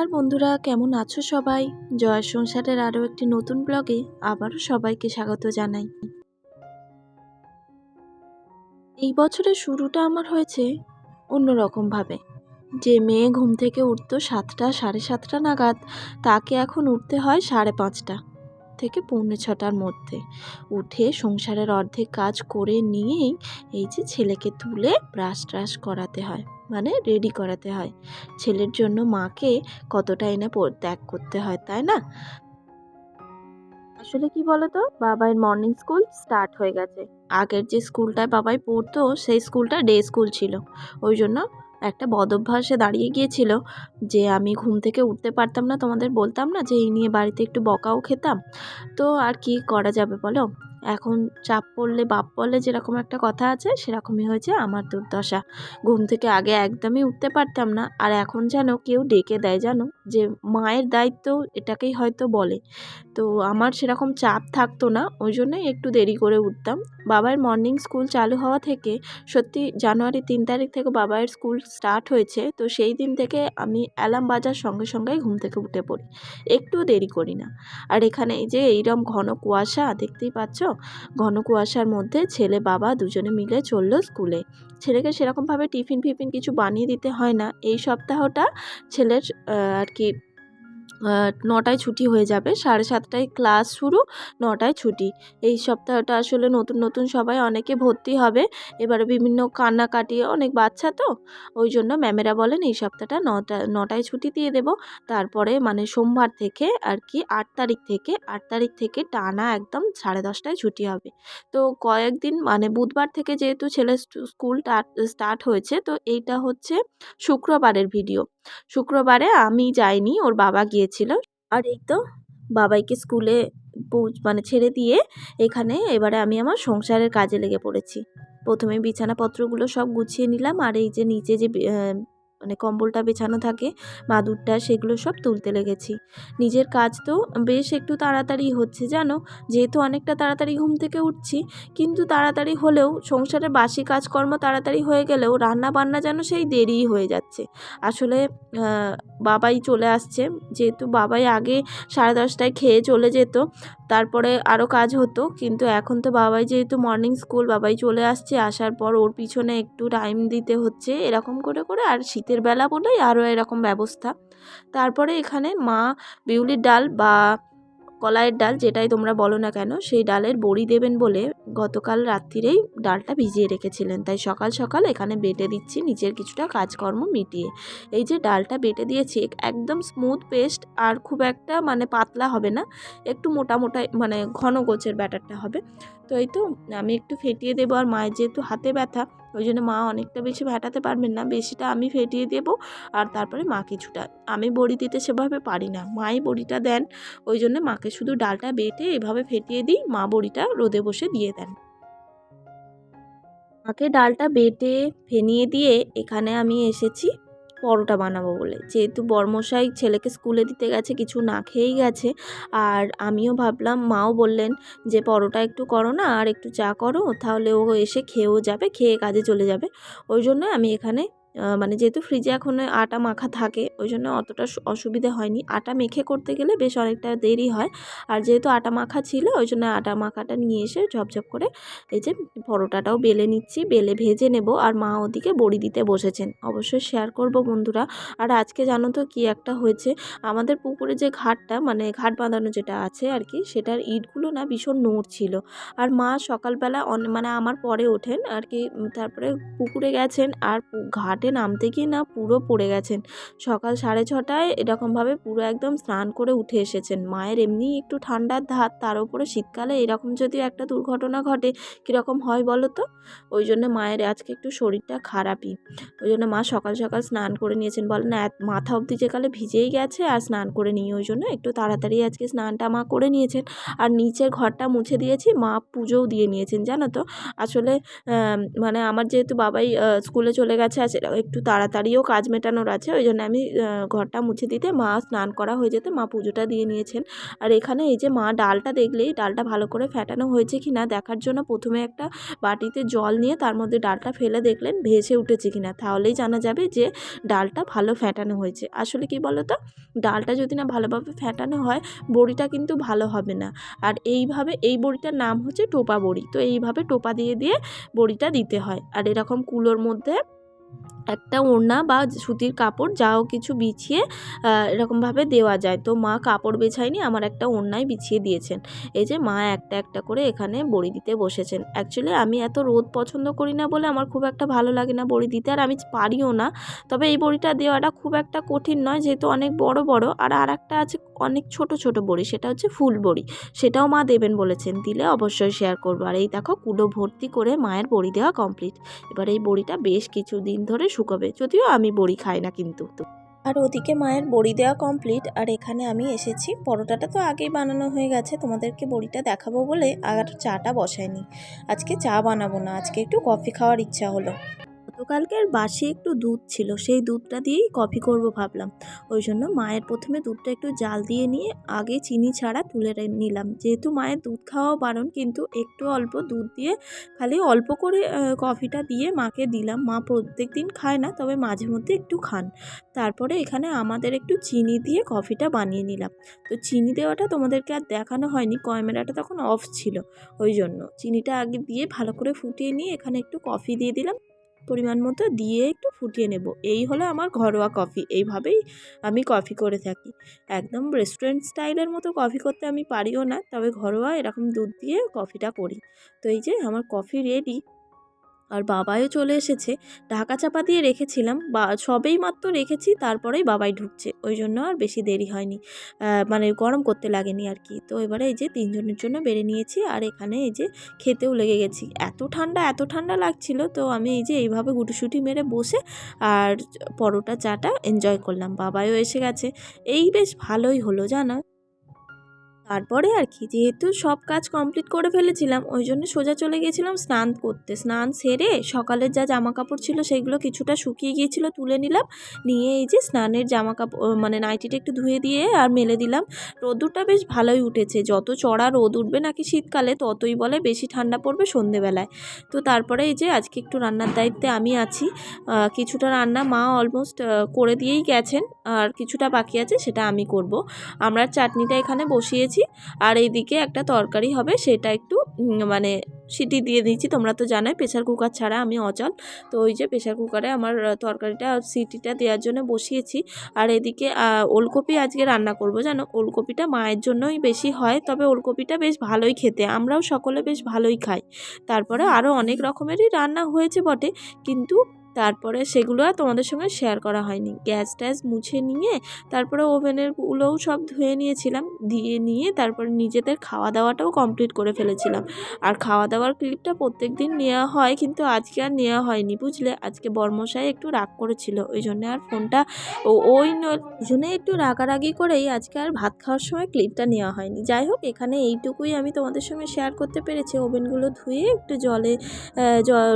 নমস্কার বন্ধুরা, কেমন আছো সবাই? জয় সংসারের আরও একটি নতুন ব্লগে আবারও সবাইকে স্বাগত জানাই। এই বছরের শুরুটা আমার হয়েছে অন্যরকমভাবে। যে মেয়ে ঘুম থেকে উঠতো সাতটা, সাড়ে সাতটা নাগাদ, তাকে এখন উঠতে হয় সাড়ে পাঁচটা থেকে পৌনে ছটার মধ্যে। উঠে সংসারের অর্ধেক কাজ করে নিয়েই এই যে ছেলেকে তুলে ব্রাশ ট্রাশ করাতে হয়। মানে রেডি করাতে হয়। ছেলের জন্য মাকে কতটা এনে ত্যাগ করতে হয় তাই না? আসলে কি বলতো? বাবার মর্নিং স্কুল স্টার্ট হয়ে গেছে। আগের যে স্কুলটায় বাবাই পড়তো সেই স্কুলটা ডে স্কুল ছিল। ওই জন্য একটা বদভ্যাসে দাঁড়িয়ে গিয়েছিল যে আমি ঘুম থেকে উঠতে পারতাম না তোমাদের বলতাম না যে এই নিয়ে বাড়িতে একটু বকাও খেতাম। তো আর কি করা যাবে বলো? এখন চাপ পড়লে বাপ পড়লে যেরকম একটা কথা আছে, সেরকমই হয়েছে আমার দুর্দশা। ঘুম থেকে আগে একদমই উঠতে পারতাম না, আর এখন যেন কেউ ডেকে দেয় জানো? যে মায়ের দায়িত্ব এটাকেই হয়তো বলে। তো আমার সেরকম চাপ থাকতো না, ওই জন্যই একটু দেরি করে উঠতাম। বাবার মর্নিং স্কুল চালু হওয়া থেকে, সত্যি জানুয়ারি তিন তারিখ থেকে বাবার স্কুল স্টার্ট হয়েছে, তো সেই দিন থেকে আমি অ্যালার্ম বাজার সঙ্গে সঙ্গেই ঘুম থেকে উঠে পড়ি। একটু দেরি করি না। আর এখানে এই যে এইরকম ঘন কুয়াশা, দেখতেই পাচ্ছ? ঘন কুয়াশার মধ্যে ছেলে বাবা দুজনে মিলে চলল স্কুলে। ছেলেকে সেরকমভাবে টিফিন ফিফিন কিছু বানিয়ে দিতে হয় না। এই সপ্তাহটা ছেলের আর কি নটায় ছুটি হয়ে যাবে। সাড়ে সাতটায় ক্লাস শুরু, নটায় ছুটি। এই সপ্তাহটা আসলে নতুন নতুন সবাই অনেকে ভর্তি হবে। এবারে বিভিন্ন কান্না কান্নাকাটি, অনেক বাচ্চা তো। ওই জন্য ম্যামেরা বলেন, এই সপ্তাহটা নটা, নটায় ছুটি দিয়ে দেব। তারপরে মানে সোমবার থেকে আর কি আট তারিখ থেকে, আট তারিখ থেকে টানা একদম সাড়ে দশটায় ছুটি হবে। তো কয়েকদিন মানে বুধবার থেকে যেহেতু ছেলে স্কুল স্টার্ট হয়েছে, তো এইটা হচ্ছে শুক্রবারের ভিডিও। শুক্রবারে আমি যাইনি, ওর বাবা গিয়েছিল আর এই তো বাবাইকে স্কুলে মানে ছেড়ে দিয়ে এখানে এবারে আমি আমার সংসারের কাজে লেগে পড়েছি। প্রথমে বিছানাপত্রগুলো সব গুছিয়ে নিলাম আর এই যে নিচে যে মানে কম্বলটা বেছানো থাকে, মাদুরটা, সেগুলো সব তুলতে লেগেছি। নিজের কাজ তো বেশ একটু তাড়াতাড়ি হচ্ছে, জানো? যেহেতু অনেকটা তাড়াতাড়ি ঘুম থেকে উঠছি, কিন্তু তাড়াতাড়ি হলেও সংসারের বাসি কাজকর্ম তাড়াতাড়ি হয়ে গেলেও রান্না বান্না যেন সেই দেরিই হয়ে যাচ্ছে। আসলে বাবাই চলে আসছে, যেহেতু বাবাই আগে সাড়ে দশটায় খেয়ে চলে যেত তারপরে আরও কাজ হতো, কিন্তু এখন তো বাবাই যেহেতু মর্নিং স্কুল বাবাই চলে আসছে, আসার পর ওর পিছনে একটু টাইম দিতে হচ্ছে, এরকম করে করে, আর শীতের বেলা বলেই আরও এরকম ব্যবস্থা। তারপরে এখানে মা বিউলির ডাল বা কলাইয়ের ডাল যেটাই তোমরা বলো না কেন, সেই ডালের বড়ি দেবেন বলে গতকাল রাত্রিরেই ডালটা ভিজিয়ে রেখেছিলেন। তাই সকাল সকাল এখানে বেটে দিচ্ছি নিচের কিছুটা কাজকর্ম মিটিয়ে। এই যে ডালটা বেটে দিয়েছি একদম স্মুথ পেস্ট আর খুব একটা মানে পাতলা হবে না, একটু মোটা মোটা মানে ঘন গোছের ব্যাটারটা হবে। তো এই তো আমি একটু ফেটিয়ে দেবো আর মায়ের যেহেতু হাতে ব্যথা ওই জন্য মা অনেকটা বেশি ফেটাতে পারবেন না। বেশিটা আমি ফেটিয়ে দেব আর তারপরে মা কিছুটা আমি বড়ি দিতে সেভাবে পারি না। মাই বড়িটা দেন, ওই জন্য মাকে শুধু ডালটা বেটে এভাবে ফেটিয়ে দিই, মা বড়িটা রোদে বসে দিয়ে দেন। মাকে ডালটা বেটে ফেনিয়ে দিয়ে এখানে আমি এসেছি। পরোটা বানাবো বলে। যেহেতু বর্মশাই ছেলেকে স্কুলে দিতে গেছে, কিছু না খেয়েই গেছে, আর আমিও ভাবলাম, মাও বললেন যে, পরোটা একটু করো না, আর একটু চা করো, তাহলে ও এসে খেয়েও যাবে, খেয়ে কাজে চলে যাবে। ওই জন্য আমি এখানে মানে যেহেতু ফ্রিজে এখন আটা মাখা থাকে, ওই জন্য অতটা অসুবিধে হয়নি। আটা মেখে করতে গেলে বেশ অনেকটা দেরি হয়। আর যেহেতু আটা মাখা ছিল, ওই জন্য আটা মাখাটা নিয়ে এসে ঝপঝপ করে এই যে পরোটাটাও বেলে নিচ্ছি, বেলে ভেজে নেব। আর মা ওদিকে বড়ি দিতে বসেছেন। অবশ্যই শেয়ার করব বন্ধুরা। আর আজকে জানো তো কি একটা হয়েছে? আমাদের পুকুরে যে ঘাটটা মানে ঘাট বাঁধানো যেটা আছে আর কি, সেটার ইটগুলো না ভীষণ নড়ছিল আর মা সকালবেলা মানে আমার পরে ওঠেন আর কি তারপরে পুকুরে গেছেন। আর পু- ঘাটে নামতে গিয়ে না পুরো পড়ে গেছেন। সকাল সাড়ে ছটায় এরকমভাবে পুরো একদম স্নান করে উঠে এসেছেন। মায়ের এমনি একটু ঠান্ডার ধাত, তার উপরে শীতকালে এরকম যদি একটা দুর্ঘটনা ঘটে, কীরকম হয় বলো তো? ওই জন্য মায়ের আজকে একটু শরীরটা খারাপই। ওই জন্য মা সকাল সকাল স্নান করে নিয়েছেন। বলেন এত মাথা অবধি যেকালে ভিজেই গেছে, আর স্নান করে নিয়ে ওই জন্য একটু তাড়াতাড়ি আজকে স্নানটা মা করে নিয়েছেন। আর নিচের ঘরটা মুছে দিয়েছি, মা পুজোও দিয়ে নিয়েছেন, জানো তো? আসলে মানে আমার যেহেতু বাবাই স্কুলে চলে গেছে, আর একটু তাড়াতাড়িও কাজ মেটানোর আছে। ওই জন্য আমি ঘরটা মুছে দিতে মা স্নান করা হয়ে যেতে মা পুজোটা দিয়ে নিয়েছেন। আর এখানে এই যে মা ডালটা দেখলেই ডালটা ভালো করে ফ্যাটানো হয়েছে কি না দেখার জন্য প্রথমে একটা বাটিতে জল নিয়ে তার মধ্যে ডালটা ফেলে দেখলেন ভেসে উঠেছে কি না তাহলেই জানা যাবে যে ডালটা ভালো ফ্যাটানো হয়েছে। আসলে কি বলো তো ডালটা যদি না ভালোভাবে ফ্যাটানো হয়, বড়িটা কিন্তু ভালো হবে না। আর এইভাবে, এই বড়িটার নাম হচ্ছে টোপা বড়ি। তো এইভাবে টোপা দিয়ে দিয়ে বড়িটা দিতে হয়। আর এরকম কুলোর মধ্যে একটা ওড়না বা সুতির কাপড়, যাও কিছু বিছিয়ে এরকমভাবে দেওয়া যায়। তো মা কাপড় বেছায়নি, আমার একটা ওড়নায় বিছিয়ে দিয়েছেন। এই যে মা একটা একটা করে এখানে বড়ি দিতে বসেছেন। অ্যাকচুয়ালি আমি এত রোদ পছন্দ করি না বলে আমার খুব একটা ভালো লাগে না বড়ি দিতে, আর আমি পারিও না। তবে এই বড়িটা দেওয়াটা খুব একটা কঠিন নয়, যেহেতু অনেক বড় বড়। আর আর একটা আছে অনেক ছোট ছোট বড়ি, সেটা হচ্ছে ফুল বড়ি। সেটাও মা দেবেন বলেছেন, দিলে অবশ্যই শেয়ার করব। আর এই দেখো, কুলো ভর্তি করে মায়ের বড়ি দেওয়া কমপ্লিট এবার এই বড়িটা বেশ কিছু দিন ধরে শুকোবে, যদিও আমি বড়ি খাই না কিন্তু। আর ওদিকে মায়ের বড়ি দেওয়া কমপ্লিট আর এখানে আমি এসেছি। পরোটাটা তো আগেই বানানো হয়ে গেছে, তোমাদেরকে বড়িটা দেখাবো বলে আর চাটা বসায়নি আজকে চা বানাবো না, আজকে একটু কফি খাওয়ার ইচ্ছা হলো। গতকালকের বাসি একটু দুধ ছিল, সেই দুধটা দিয়েই কফি করব ভাবলাম। ওই জন্য মায়ের প্রথমে দুধটা একটু জাল দিয়ে নিয়ে আগে চিনি ছাড়া তুলে নিলাম। যেহেতু মায়ের দুধ খাওয়াও বারণ, কিন্তু একটু অল্প দুধ দিয়ে খালি অল্প করে কফিটা দিয়ে মাকে দিলাম। মা প্রত্যেক দিন খায় না, তবে মাঝে মধ্যে একটু খান। তারপরে এখানে আমাদের একটু চিনি দিয়ে কফিটা বানিয়ে নিলাম। তো চিনি দেওয়াটা তোমাদেরকে আর দেখানো হয়নি, ক্যামেরাটা তখন অফ ছিল। ওই জন্য চিনিটা আগে দিয়ে ভালো করে ফুটিয়ে নিয়ে এখানে একটু কফি দিয়ে দিলাম। পরিমাণ মতো দিয়ে একটু ফুটিয়ে নেব। এই হলো আমার ঘরোয়া কফি। এইভাবেই আমি কফি করে থাকি। একদম রেস্টুরেন্ট স্টাইলের মতো কফি করতে আমি পারিও না, তবে ঘরোয়া এরকম দুধ দিয়ে কফিটা করি। তো এই যে আমার কফি রেডি আর বাবাইও চলে এসেছে। ঢাকা চাপা দিয়ে রেখেছিলাম। বা, সবেই মাত্র রেখেছি, তারপরেই বাবাই ঢুকছে। ওই জন্য আর বেশি দেরি হয়নি। মানে গরম করতে লাগেনি আর কি। তো এবারে এই যে তিনজনের জন্য বেড়ে নিয়েছি। আর এখানে এই যে খেতেও লেগে গেছি। এত ঠান্ডা এত ঠান্ডা লাগছিল। তো আমি এই যে এইভাবে গুটুসুটি মেরে বসে আর পরোটা, চাটা এনজয় করলাম। বাবাইও এসে গেছে। এই বেশ ভালোই হলো, জানো? তারপরে আর কি, যেহেতু সব কাজ কমপ্লিট করে ফেলেছিলাম, ওই জন্য সোজা চলে গিয়েছিলাম স্নান করতে। স্নান সেরে সকালের যা জামা কাপড় ছিল সেগুলো কিছুটা শুকিয়ে গিয়েছিল, তুলে নিলাম, নিয়ে এই যে স্নানের জামা কাপড় মানে নাইটিটা একটু ধুয়ে দিয়ে আর মেলে দিলাম। রোদুরটা বেশ ভালোই উঠেছে, যত চড়া রোদ উঠবে নাকি শীতকালে ততই বলে বেশি ঠান্ডা পড়বে সন্ধেবেলায়। তো তারপরে এই যে আজকে একটু রান্নার দায়িত্বে আমি আছি কিছুটা রান্না মা অলমোস্ট করে দিয়েই গেছেন, আর কিছুটা বাকি আছে সেটা আমি করব। আমরা চাটনিটা এখানে বসিয়েছি আর এইদিকে একটা তরকারি হবে, সেটা একটু মানে সিটি দিয়ে দিয়েছি। তোমরা তো জানাই প্রেশার কুকার ছাড়া আমি অচল। তো ওই যে প্রেশার কুকারে আমার তরকারিটা সিটিটা দেওয়ার জন্য বসিয়েছি। আর এদিকে ওলকপি আজকে রান্না করব, জানো? ওলকপিটা মায়ের জন্যই বেশি হয়, তবে ওলকপিটা বেশ ভালোই খেতে। আমরাও সকলে বেশ ভালোই খাই। তারপরে আরও অনেক রকমেরই রান্না হয়েছে বটে, কিন্তু তারপরে সেগুলো আর তোমাদের সঙ্গে শেয়ার করা হয়নি। গ্যাস ট্যাস মুছে নিয়ে তারপরে ওভেনের গুলোও সব ধুয়ে নিয়েছিলাম, দিয়ে নিয়ে তারপরে নিজেদের খাওয়া দাওয়াটাও কমপ্লিট করে ফেলেছিলাম। আর খাওয়া দাওয়ার ক্লিপটা প্রত্যেক দিন নেওয়া হয় কিন্তু আজকে আর নেওয়া হয়নি, বুঝলে? আজকে বর্মশাই একটু রাগ করেছিল, ওই জন্য আর ফোনটা ওই জন্য একটু রাগারাগি করেই আজকে আর ভাত খাওয়ার সময় ক্লিপটা নেওয়া হয়নি। যাই হোক, এখানে এইটুকুই আমি তোমাদের সঙ্গে শেয়ার করতে পেরেছি। ওভেনগুলো ধুয়ে একটু জলে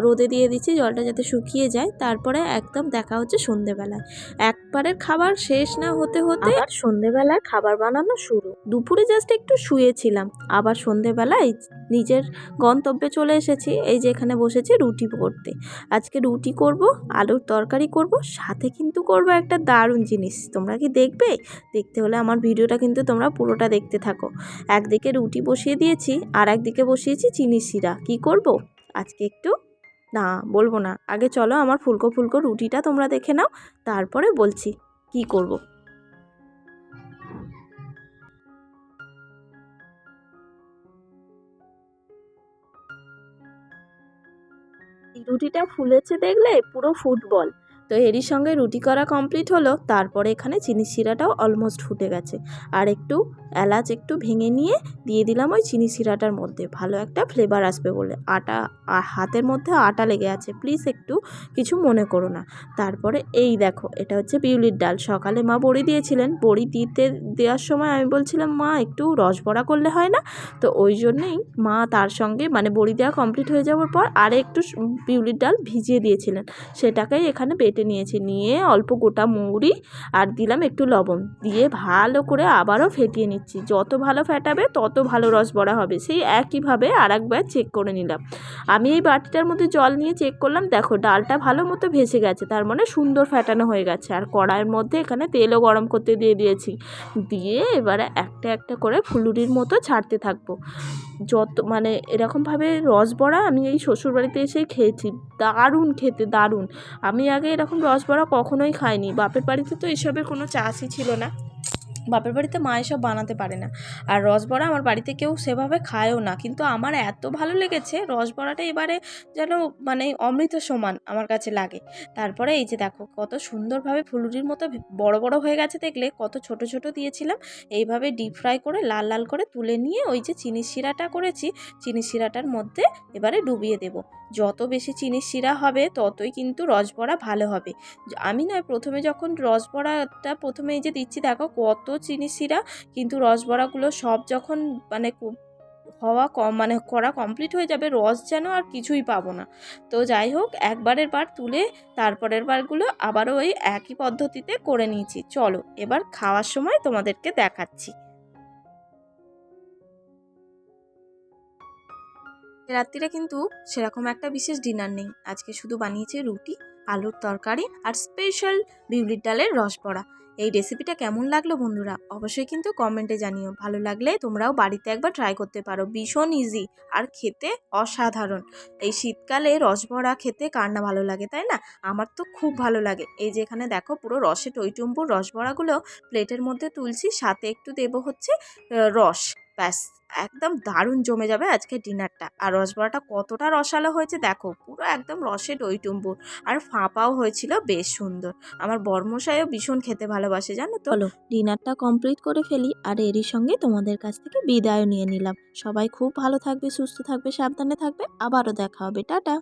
রোদে দিয়ে দিচ্ছি, জলটা যাতে শুকিয়ে যায়। তারপরে একদম দেখা হচ্ছে সন্ধেবেলায়। একবারের খাবার শেষ না হতে হতে আবার সন্ধেবেলার খাবার বানানো শুরু। দুপুরে জাস্ট একটু শুয়েছিলাম। আবার সন্ধেবেলায় নিজের গন্তব্যে চলে এসেছি, এই যে এখানে বসেছি রুটি করতে। আজকে রুটি করব, আলুর তরকারি করব, সাথে কিন্তু করব একটা দারুণ জিনিস। তোমরা কি দেখবে? দেখতে হলে আমার ভিডিওটা কিন্তু তোমরা পুরোটা দেখতে থাকো। একদিকে রুটি বসিয়ে দিয়েছি আর একদিকে বসিয়েছি চিনি শিরা। কি করব? আজকে একটু না, বলব না। আগে চলো আমার ফুলকো ফুলকো রুটিটা তোমরা দেখে নাও, তারপরে বলছি, কি করব? রুটিটা ফুলেছে দেখলে পুরো ফুটবল। তো এরই সঙ্গে রুটি করা কমপ্লিট হলো, তারপরে এখানে চিনি শিরাটাও অলমোস্ট ফুটে গেছে। আর একটু এলাচ একটু ভেঙে নিয়ে দিয়ে দিলাম ওই চিনি শিরাটার মধ্যে। ভালো একটা ফ্লেভার আসবে বলে। আটা হাতের মধ্যে আটা লেগে আছে। প্লিজ একটু কিছু মনে করো না। তারপরে এই দেখো, এটা হচ্ছে বিউলির ডাল। সকালে মা বড়ি দিয়েছিলেন। বড়ি দিতে দেওয়ার সময় আমি বলছিলাম, মা, একটু রস বড়া করলে হয় না? তো ওই জন্যেই মা তার সঙ্গে মানে বড়ি দেওয়া কমপ্লিট হয়ে যাওয়ার পর আর একটু বিউলির ডাল ভিজিয়ে দিয়েছিলেন। সেটাকেই এখানে বেটে কেটে নিয়েছি। নিয়ে অল্প গোটা মৌরি আর দিলাম একটু লবণ। দিয়ে ভালো করে আবারও ফেটিয়ে নিচ্ছি। যত ভালো ফেটাবে তত ভালো রস বড়া হবে। সেই একইভাবে আর একবার চেক করে নিলাম। আমি এই বাটিটার মধ্যে জল নিয়ে চেক করলাম। দেখো, ডালটা ভালো মতো ভেসে গেছে। তার মানে সুন্দর ফ্যাটানো হয়ে গেছে। আর কড়াইয়ের মধ্যে এখানে তেলও গরম করতে দিয়ে দিয়েছি। দিয়ে এবারে একটা একটা করে ফুলুরির মতো ছাড়তে থাকব। যত মানে এরকমভাবে রস বড়া আমি এই শ্বশুরবাড়িতে এসেই খেয়েছি। দারুণ খেতে, দারুণ। আমি আগে এরকম রস বড়া কখনোই খাইনি বাপের বাড়িতে তো এসবের কোনো চাষই ছিল না। বাপের বাড়িতে মা এসব বানাতে পারে না। আর রসবড়া আমার বাড়িতে কেউ সেভাবে খায়ও না। কিন্তু আমার এত ভালো লেগেছে রসবড়াটা এবারে যেন মানে অমৃত সমান আমার কাছে লাগে। তারপরে এই যে দেখো, কত সুন্দরভাবে ফুলুরির মতো বড় বড় হয়ে গেছে দেখলে, কত ছোট ছোট দিয়েছিলাম। এইভাবে ডিপ ফ্রাই করে লাল লাল করে তুলে নিয়ে ওই যে চিনি শিরাটা করেছি, চিনি শিরাটার মধ্যে এবারে ডুবিয়ে দেব। যত বেশি চিনি শিরা হবে, ততই কিন্তু রসবড়া ভালো হবে। আমি নয়, প্রথমে যখন রসবড়াটা প্রথমে এই যে দিচ্ছি, দেখো কত চিনি শিরা কিন্তু রসবড়াগুলো সব যখন মানে হওয়া কম মানে করা কমপ্লিট হয়ে যাবে, রস যেন আর কিছুই পাবো না। তো যাই হোক, একবারের বার তুলে তারপরের বারগুলো আবারও ওই একই পদ্ধতিতে করে নিয়েছি। চলো, এবার খাওয়ার সময় তোমাদেরকে দেখাচ্ছি। রাত্রিরে কিন্তু সেরকম একটা বিশেষ ডিনার নেই। আজকে শুধু বানিয়েছে রুটি। আলুর তরকারি আর স্পেশাল বিউলির ডালের রস বড়া। এই রেসিপিটা কেমন লাগল বন্ধুরা? অবশ্যই কিন্তু কমেন্টে জানিও। ভালো লাগলে তোমরাও বাড়িতে একবার ট্রাই করতে পারো। ভীষণ ইজি আর খেতে অসাধারণ। এই শীতকালে রসবড়া খেতে কার না ভালো লাগে, তাই না? আমার তো খুব ভালো লাগে। এই যে এখানে দেখো পুরো রসে টইটুম্বুর রসবড়াগুলো প্লেটের মধ্যে তুলছি, সাথে একটু দেবো হচ্ছে রস। ব্যাস, একদম দারুণ জমে যাবে আজকে ডিনারটা। আর রসবড়াটা কতটা রসালো হয়েছে দেখো, পুরো একদম রসে টইটুম্বুর আর ফাঁপাও হয়েছিল বেশ সুন্দর। আমার বর্মশাইও ভীষণ খেতে ভালোবাসে, জানো চলো, ডিনারটা কমপ্লিট করে ফেলি আর এরই সঙ্গে তোমাদের কাছ থেকে বিদায় নিয়ে নিলাম। সবাই খুব ভালো থাকবে, সুস্থ থাকবে, সাবধানে থাকবে। আবারও দেখা হবে, টাটা।